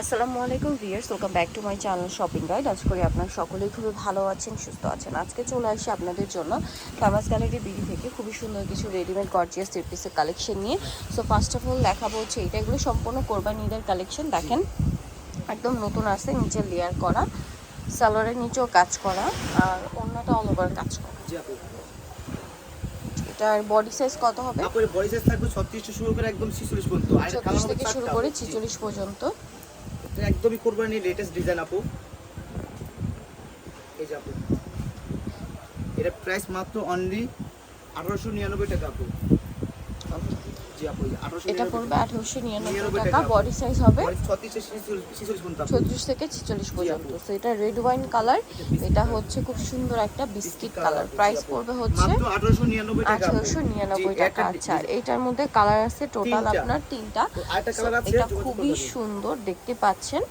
আসসালামু আলাইকুম viewers welcome back to my channel shopping guide আজ করি আপনারা সকলেই খুবই ভালো আছেন সুস্থ আছেন। আজকে চলে আসি আপনাদের জন্য ফেমাস গ্যালারি বিডি থেকে খুবই সুন্দর কিছু রেডিমেড গর্জিয়াস থ্রি পিসের কালেকশন নিয়ে। সো ফার্স্ট অফ অল দেখাবো হচ্ছে এটা। এগুলো সম্পূর্ণ কোরবানি ঈদের কালেকশন দেখেন। একদম নতুন আসছে নিচে লেয়ার করা। সালোয়ারের নিচেও কাজ করা আর অন্যটা অল ওভার কাজ করা। এটার বডি সাইজ কত হবে? বডি সাইজ থাকবে 36 থেকে শুরু করে একদম 46 পর্যন্ত। আর ছত্রিশ থেকে শুরু করে ছিচল্লিশ পর্যন্ত। একদমই কোরবানি লেটেস্ট ডিজাইন আপু। এই যে আপু। এটা প্রাইস মাত্র অনলি 1899 টাকা আপু। জি আপু 1899 এটা পড়বে আঠারোশো নিরানব্বই টাকা। বডি সাইজ হবে 36 থেকে 46 পর্যন্ত আপু। ছত্রিশ থেকে ছেচল্লিশ পর্যন্ত। তো এটা রেড ওয়াইন কালার এটা হচ্ছে খুব সুন্দর একটা বিস্কিট কালার প্রাইস পড়বে হচ্ছে মাত্র 1899 টাকা আপু। আঠারোশো নিরানব্বই টাকা। আচ্ছা আর এইটার মধ্যে কালার আছে টোটাল আপনার তিনটা। এটা খুবই সুন্দর দেখতে পাচ্ছেন।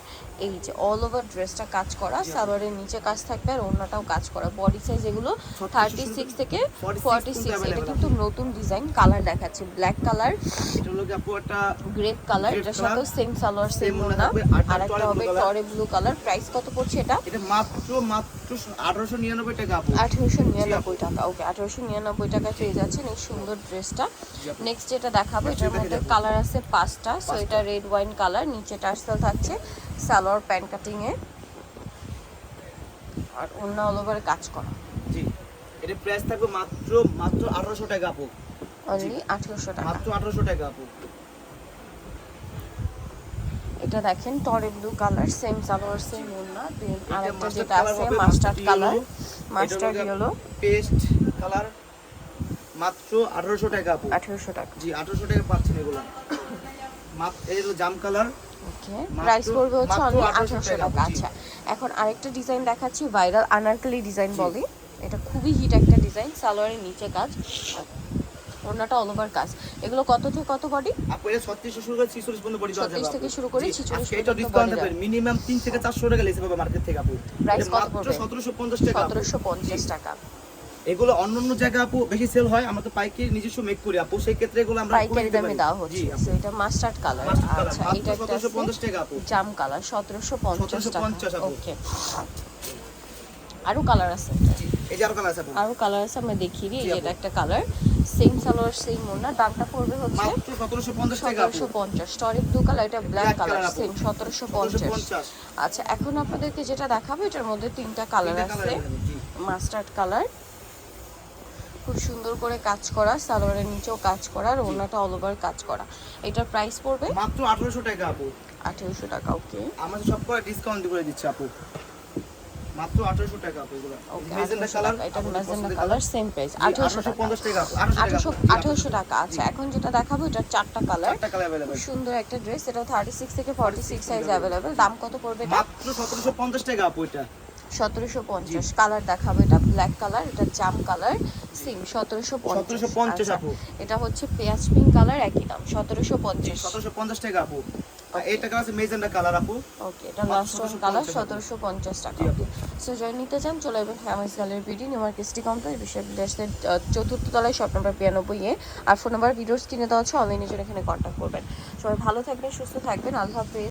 এই যে অল ওভার ড্রেসটা কাজ করা সালোয়ারের নিচে কাজ থাকবে আর অন্যটাও কাজ করা। বডি সাইজ এগুলো থার্টি সিক্স থেকে 46 ফর্টি সিক্স এটা কিন্তু নতুন ডিজাইন কালার দেখাচ্ছে। ব্ল্যাক কালার এটা হলো আপু একটা গ্রেপ কালার এটার colour, সেম সালোয়ার সেম ওনা আর আর একটা হবে টরে ব্লু কালার প্রাইস কত পড়ছে এটা? এটা মাত্র মাত্র 1899 টাকা আপু। টাকা। ওকে আঠারোশো নিরানব্বই টাকা পেয়ে যাচ্ছেন এই সুন্দর ড্রেসটা নেক্সট যেটা দেখাবো এটার মধ্যে কালার আছে পাঁচটা। সো এটা রেড ওয়াইন কালার নিচে টার্সেল থাকছে সালোয়ার প্যান্ট কাটিং এ। আর অন্য অল ওভার কাজ করা। জি। এটা প্রাইস থাকবে মাত্র মাত্র 1800 টাকা আপু। অনলি আঠারোশো টাকা। মাত্র 1800 টাকা আপু। এটা দেখেন টরে blue colour same salwar same ওন্না দেন আরেকটা যেটা আছে mustard colour. Mustard yellow paste colour মাত্র 1800 টাকা আপু। আঠারোশো টাকা। জি 1800 টাকা পাচ্ছেন এগুলো। মাত্র এই হলো জাম কালার ওকে প্রাইস পড়বে হচ্ছে অনলি 1800 আঠারোশো টাকা, টাকা। আচ্ছা এখন আরেকটা ডিজাইন দেখাচ্ছি ভাইরাল আনারকলি ডিজাইন বলে। এটা খুবই হিট একটা ডিজাইন সালোয়ারের নিচে কাজ। ওনাটা অল ওভার কাজ। এগুলো কত থেকে কত বডি আপু এটা 36 থেকে শুরু করে 46 পর্যন্ত বডি দেওয়া যাবে 36 থেকে শুরু করে 46 আজকে এটা ডিসকাউন্ট মিনিমাম 3 থেকে 400 টাকা লেসে পাবে মার্কেট থেকে আপু। এটা কত পড়বে? 1750 টাকা আপু। সতেরোশো পঞ্চাশ টাকা। এগুলো অন্য অন্য জায়গায় আপু বেশি সেল হয় আমরা তো পাইকারি নিজস্ব মেক করি আপু। সেই ক্ষেত্রে এগুলো আমরা পাইকারি দামে জি হচ্ছে So, এটা মাস্টার্ড কালার আচ্ছা এটা একটা 1750 টাকা আপু। জাম কালার সতেরোশো পঞ্চাশ 1750 টাকা। ওকে আরও কালার আছে। এই যে আরও কালার আছে আপু। আরও কালার আছে আমরা দেখিয়ে দিই এটা একটা কালার সেম সালোয়ার সেম ওনা দামটা পড়বে হচ্ছে মাত্র 1750 সতেরোশো পঞ্চাশ। টরিক ব্লু কালার এটা ব্ল্যাক কালার সেম সতেরোশো পঞ্চাশ। 1750 আচ্ছা এখন আপনাদেরকে যেটা দেখাবো এটার মধ্যে তিনটা কালার আছে। মাস্টার্ড কালার খুব সুন্দর করে কাজ করা সালোয়ারের নিচেও কাজ করা আর ওনাটা অল ওভার কাজ করা। এটার প্রাইস পড়বে? মাত্র 1800 টাকা আপু। আঠেরোশো টাকা ওকে আমাদের সব করে ডিসকাউন্ট করে দিচ্ছে আপু। মাত্র 1800 টাকা আপু এগুলো ওকে মেজেন্টা আঠেরোশো কালার টাকা এটা ম্যাজেন্ডা কালার সেম প্রাইস আঠেরোশো টাকা 1850 টাকা আপু 1800 টাকা আঠারোশো আপু। জি, আপু। আঠারোশো টাকা আচ্ছা এখন যেটা দেখাবো এটা চারটা কালার চারটা কালার খুব अवेलेबल সুন্দর একটা ড্রেস এটা থার্টি সিক্স থেকে ফর্টি সিক্স সাইজ অ্যাভেলেবেল দাম কত পড়বে এটা মাত্র 1750 টাকা আপু এটা সতেরোশো পঞ্চাশ কালার দেখাবো এটা ব্ল্যাক কালার এটা জাম কালার সেম সতেরোশো পঞ্চাশ 1750 আপু। এটা হচ্ছে পেঁয়াজ পিঙ্ক কালার একই দাম সতেরোশো পঞ্চাশ 1750 টাকা আপু আর আছে কালার আপু? ওকে এটা লাস্ট ওয়ান 1750 কালার টাকা। সো নিতে চান চলে আসবেন গ্যালারি কমপ্লেক্স বিশ্বের চতুর্থ তলায় শপ নাম্বার বিরানব্বই এ আর ফোন নাম্বার ভিডিওস কিনে দেওয়া হচ্ছে অনলাইনে জন্য এখানে কন্ট্যাক্ট করবেন। সবাই ভালো থাকবেন সুস্থ থাকবেন আল্লাহ হাফেজ।